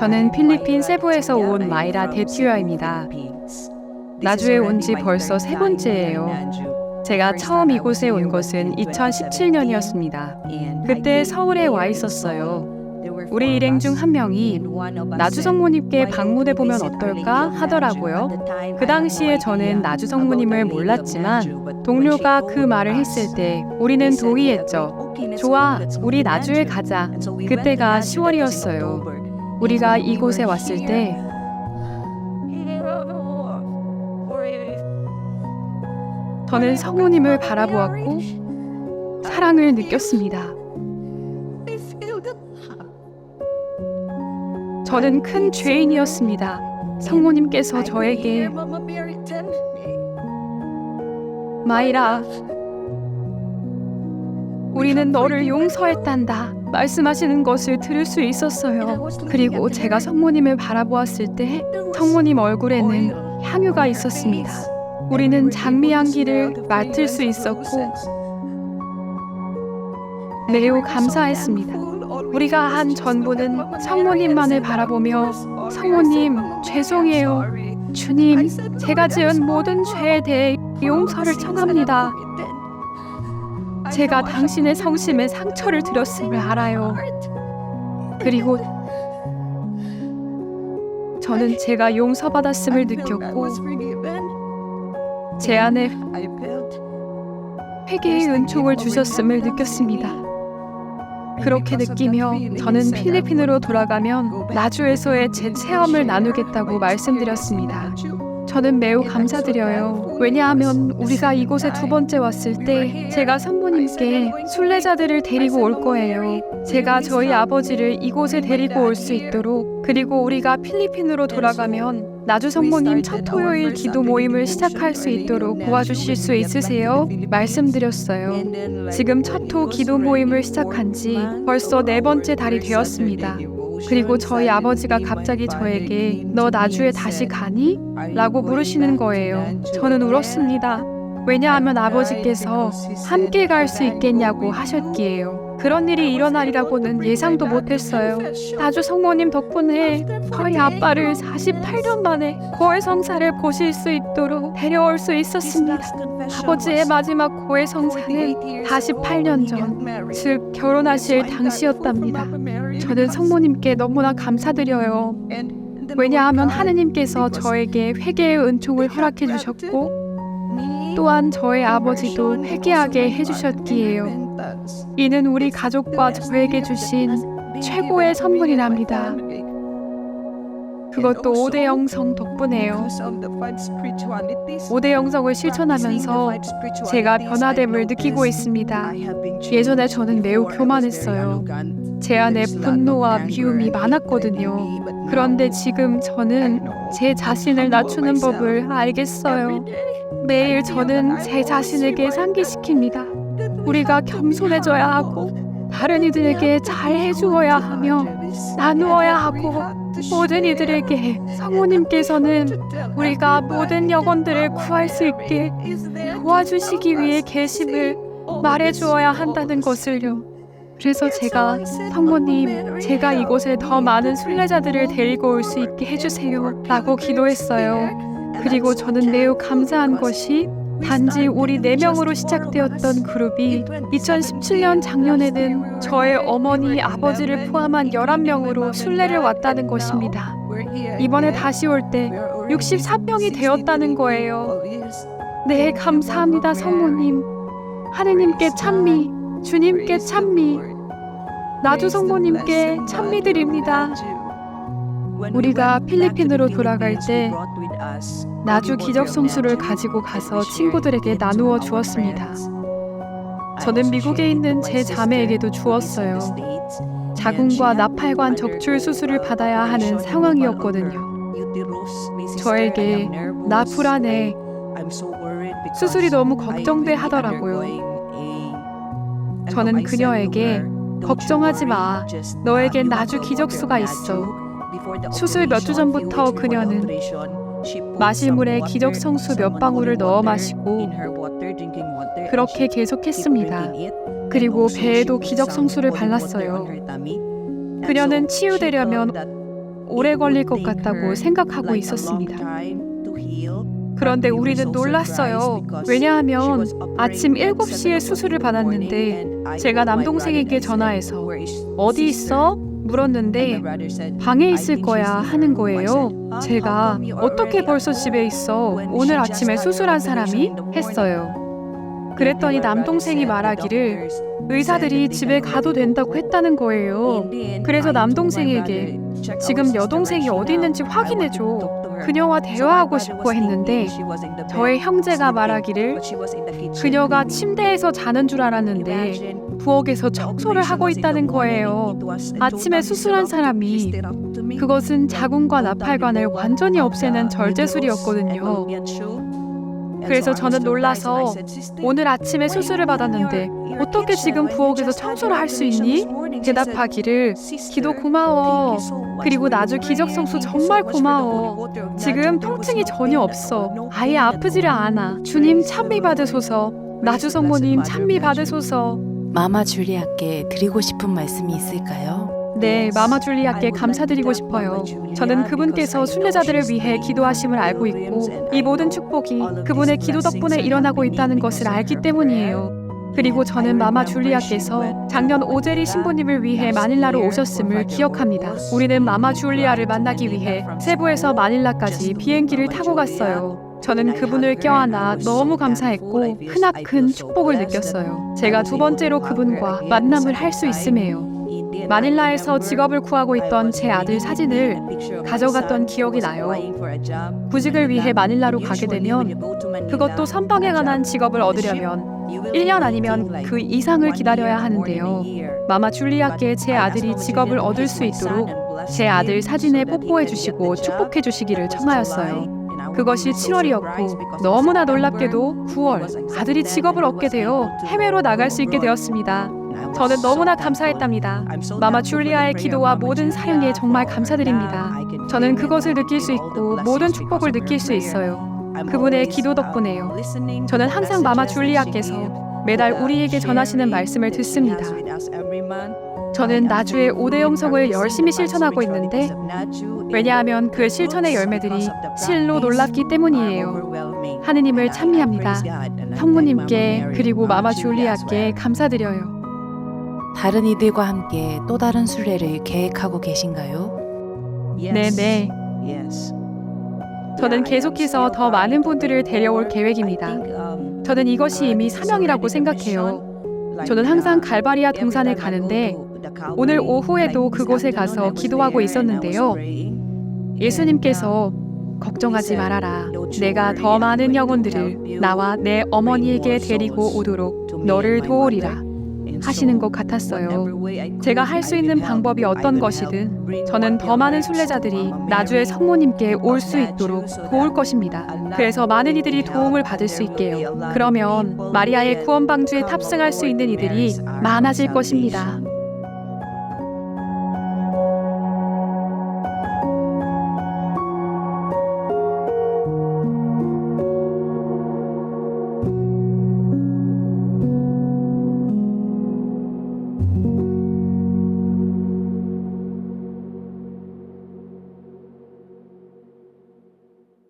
저는 필리핀 세부에서 온 마이라 데티어입니다. 나주에 온 지 벌써 세 번째예요. 제가 처음 이곳에 온 것은 2017년이었습니다. 그때 서울에 와 있었어요. 우리 일행 중 한 명이 나주 성모님께 방문해 보면 어떨까 하더라고요. 그 당시에 저는 나주 성모님을 몰랐지만 동료가 그 말을 했을 때 우리는 동의했죠. 좋아, 우리 나주에 가자. 그때가 10월이었어요. 우리가 이곳에 왔을 때 저는 성모님을 바라보았고 사랑을 느꼈습니다. 저는 큰 죄인이었습니다. 성모님께서 저에게 마이라, 우리는 너를 용서했단다. 말씀하시는 것을 들을 수 있었어요. 그리고 제가 성모님을 바라보았을 때 성모님 얼굴에는 향유가 있었습니다. 우리는 장미 향기를 맡을 수 있었고 매우 감사했습니다. 우리가 한 전부는 성모님만을 바라보며 성모님 죄송해요. 주님, 제가 지은 모든 죄에 대해 용서를 청합니다. 제가 당신의 성심에 상처를 드렸음을 알아요. 그리고 저는 제가 용서받았음을 느꼈고 제 안에 회개의 은총을 주셨음을 느꼈습니다. 그렇게 느끼며 저는 필리핀으로 돌아가면 나주에서의 제 체험을 나누겠다고 말씀드렸습니다. 저는 매우 감사드려요. 왜냐하면 우리가 이곳에 두 번째 왔을 때 제가 성모님께 순례자들을 데리고 올 거예요. 제가 저희 아버지를 이곳에 데리고 올 수 있도록 그리고 우리가 필리핀으로 돌아가면 나주 성모님 첫 토요일 기도 모임을 시작할 수 있도록 도와주실 수 있으세요? 말씀드렸어요. 지금 첫 토 기도 모임을 시작한 지 벌써 네 번째 달이 되었습니다. 그리고 저희 아버지가 갑자기 저에게 너 나주에 다시 가니? 라고 물으시는 거예요. 저는 울었습니다. 왜냐하면 아버지께서 함께 갈 수 있겠냐고 하셨기에요. 그런 일이 일어나리라고는 예상도 못했어요. 나주 성모님 덕분에 저희 아빠를 48년 만에 고해 성사를 보실 수 있도록 데려올 수 있었습니다. 아버지의 마지막 고해 성사는 48년 전, 즉 결혼하실 당시였답니다. 저는 성모님께 너무나 감사드려요. 왜냐하면 하느님께서 저에게 회개의 은총을 허락해 주셨고 또한 저의 아버지도 회개하게 해주셨기에요. 이는 우리 가족과 저에게 주신 최고의 선물이랍니다. 그것도 5대 영성 덕분에요. 5대 영성을 실천하면서 제가 변화됨을 느끼고 있습니다. 예전에 저는 매우 교만했어요. 제 안에 분노와 미움이 많았거든요. 그런데 지금 저는 제 자신을 낮추는 법을 알겠어요. 매일 저는 제 자신에게 상기시킵니다. 우리가 겸손해져야 하고 다른 이들에게 잘 해주어야 하며 나누어야 하고 모든 이들에게 성모님께서는 우리가 모든 영혼들을 구할 수 있게 도와주시기 위해 계심을 말해주어야 한다는 것을요. 그래서 제가 성모님, 제가 이곳에 더 많은 순례자들을 데리고 올 수 있게 해주세요. 라고 기도했어요. 그리고 저는 매우 감사한 것이 단지 우리 네 명으로 시작되었던 그룹이 2017년 작년에는 저의 어머니, 아버지를 포함한 11명으로 순례를 왔다는 것입니다. 이번에 다시 올 때 63명이 되었다는 거예요. 네, 감사합니다, 성모님. 하느님께 찬미, 주님께 찬미, 나주 성모님께 찬미 드립니다. 우리가 필리핀으로 돌아갈 때 나주 기적 성수를 가지고 가서 친구들에게 나누어 주었습니다. 저는 미국에 있는 제 자매에게도 주었어요. 자궁과 나팔관 적출 수술을 받아야 하는 상황이었거든요. 저에게 나 불안해 수술이 너무 걱정돼 하더라고요. 저는 그녀에게 걱정하지 마. 너에겐 나주 기적수가 있어. 수술 몇 주 전부터 그녀는 마실 물에 기적 성수 몇 방울을 넣어 마시고 그렇게 계속했습니다. 그리고 배에도 기적 성수를 발랐어요. 그녀는 치유되려면 오래 걸릴 것 같다고 생각하고 있었습니다. 그런데 우리는 놀랐어요. 왜냐하면 아침 7시에 수술을 받았는데 제가 남동생에게 전화해서 어디 있어? 물었는데 방에 있을 거야 하는 거예요. 제가 어떻게 벌써 집에 있어? 오늘 아침에 수술한 사람이 했어요. 그랬더니 남동생이 말하기를 의사들이 집에 가도 된다고 했다는 거예요. 그래서 남동생에게 지금 여동생이 어디 있는지 확인해줘. 그녀와 대화하고 싶고 했는데 저의 형제가 말하기를 그녀가 침대에서 자는 줄 알았는데 부엌에서 청소를 하고 있다는 거예요. 아침에 수술한 사람이 그것은 자궁과 나팔관을 완전히 없애는 절제술이었거든요. 그래서 저는 놀라서 오늘 아침에 수술을 받았는데 어떻게 지금 부엌에서 청소를 할 수 있니? 대답하기를 기도 고마워. 그리고 나주 기적성수 정말 고마워. 지금 통증이 전혀 없어. 아예 아프지를 않아. 주님 찬미 받으소서. 나주 성모님 찬미 받으소서. 마마 줄리아께 드리고 싶은 말씀이 있을까요? 네, 마마 줄리아께 감사드리고 싶어요. 저는 그분께서 순례자들을 위해 기도하심을 알고 있고 이 모든 축복이 그분의 기도 덕분에 일어나고 있다는 것을 알기 때문이에요. 그리고 저는 마마 줄리아께서 작년 오제리 신부님을 위해 마닐라로 오셨음을 기억합니다. 우리는 마마 줄리아를 만나기 위해 세부에서 마닐라까지 비행기를 타고 갔어요. 저는 그분을 껴안아 너무 감사했고 크나큰 축복을 느꼈어요. 제가 두 번째로 그분과 만남을 할 수 있음에요. 마닐라에서 직업을 구하고 있던 제 아들 사진을 가져갔던 기억이 나요. 구직을 위해 마닐라로 가게 되면 그것도 선방에 관한 직업을 얻으려면 1년 아니면 그 이상을 기다려야 하는데요. 마마 줄리아께 제 아들이 직업을 얻을 수 있도록 제 아들 사진에 뽀뽀해 주시고 축복해 주시기를 청하였어요. 그것이 7월이었고 너무나 놀랍게도 9월 아들이 직업을 얻게 되어 해외로 나갈 수 있게 되었습니다. 저는 너무나 감사했답니다. 마마 줄리아의 기도와 모든 사용에 정말 감사드립니다. 저는 그것을 느낄 수 있고 모든 축복을 느낄 수 있어요. 그분의 기도 덕분에요. 저는 항상 마마 줄리아께서 매달 우리에게 전하시는 말씀을 듣습니다. 저는 나주의 5대 영성을 열심히 실천하고 있는데 왜냐하면 그 실천의 열매들이 실로 놀랍기 때문이에요. 하느님을 찬미합니다. 성모님께 그리고 마마 줄리아께 감사드려요. 다른 이들과 함께 또 다른 순례를 계획하고 계신가요? 네, 네. 저는 계속해서 더 많은 분들을 데려올 계획입니다. 저는 이것이 이미 사명이라고 생각해요. 저는 항상 갈바리아 동산에 가는데 오늘 오후에도 그곳에 가서 기도하고 있었는데요. 예수님께서 걱정하지 말아라. 내가 더 많은 영혼들을 나와 내 어머니에게 데리고 오도록 너를 도우리라. 하시는 것 같았어요. 제가 할 수 있는 방법이 어떤 것이든 저는 더 많은 순례자들이 나주의 성모님께 올 수 있도록 도울 것입니다. 그래서 많은 이들이 도움을 받을 수 있게요. 그러면 마리아의 구원 방주에 탑승할 수 있는 이들이 많아질 것입니다.